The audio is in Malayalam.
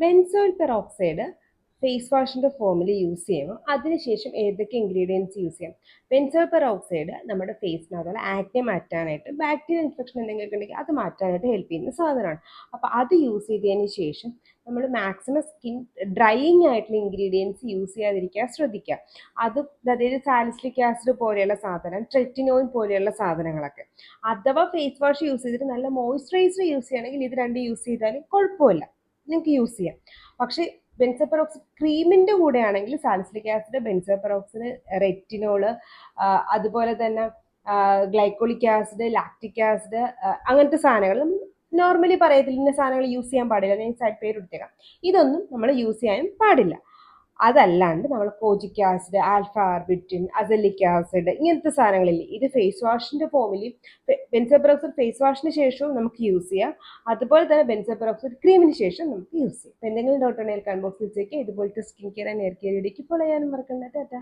ബെൻസോയിൽ പെറോക്സൈഡ് ഫേസ് വാഷിന്റെ ഫോമിൽ യൂസ് ചെയ്യുമ്പോൾ അതിനുശേഷം ഏതൊക്കെ ഇൻഗ്രീഡിയൻസ് യൂസ് ചെയ്യാം? ബെൻസോൾ പെറോക്സൈഡ് നമ്മുടെ ഫേസിനകത്തുള്ള ആക്നെ മാറ്റാനായിട്ട് ബാക്ടീരിയൽ ഇൻഫെക്ഷൻ എന്തെങ്കിലും ഉണ്ടെങ്കിൽ അത് മാറ്റാനായിട്ട് ഹെൽപ്പ് ചെയ്യുന്ന സാധനമാണ്. അപ്പോൾ അത് യൂസ് ചെയ്തതിന് ശേഷം നമ്മൾ മാക്സിമം സ്കിൻ ഡ്രൈയിങ് ആയിട്ടുള്ള ഇൻഗ്രീഡിയൻസ് യൂസ് ചെയ്യാതിരിക്കാൻ ശ്രദ്ധിക്കുക. അത് അതായത് സാലിസിലിക് ആസിഡ് പോലെയുള്ള സാധനം ട്രെറ്റിനോയിൻ പോലെയുള്ള സാധനങ്ങളൊക്കെ. അഥവാ ഫേസ് വാഷ് യൂസ് ചെയ്തിട്ട് നല്ല മോയ്സ്ചറൈസർ യൂസ് ചെയ്യണമെങ്കിൽ ഇത് രണ്ട് യൂസ് ചെയ്താലും കുഴപ്പമില്ല. നിങ്ങൾക്ക് യൂസ് ചെയ്യാം. പക്ഷേ ബെൻസോപെറോക്സിഡ് ക്രീമിന്റെ കൂടെയാണെങ്കിൽ salicylic acid benzoyl peroxide retinol അതുപോലെ തന്നെ ഗ്ലൈക്കോളിക് ആസിഡ് ലാക്റ്റിക് ആസിഡ് അങ്ങനത്തെ സാധനങ്ങൾ നോർമലി പറയത്തില്ല ഇന്ന സാധനങ്ങൾ യൂസ് ചെയ്യാൻ പാടില്ല ഞാൻ സൈഡ് പേര് എടുത്തേക്കാം ഇതൊന്നും നമ്മൾ യൂസ് ചെയ്യാൻ പാടില്ല. അതല്ലാണ്ട് നമ്മൾ kojic acid alpha arbutin azelaic acid ഇങ്ങനത്തെ സാധനങ്ങളില്ലേ? ഇത് ഫേസ് വാഷിന്റെ ഫോമിൽ ബെൻസോപെറോക്സൈഡ് ഫേസ് വാഷിന് ശേഷവും നമുക്ക് യൂസ് ചെയ്യാം. അതുപോലെ തന്നെ ബെൻസോപെറോക്സൈഡ് ക്രീമിന് ശേഷം നമുക്ക് യൂസ് ചെയ്യാം. എന്തെങ്കിലും ഡൗട്ട് ഉണ്ടെങ്കിൽ കൺബോക്സിൽ ചെയ്യുക ഇതുപോലത്തെ skin care and hair care ഇടയ്ക്ക് ഫോളോ മറക്കണ്ട. ടാറ്റ.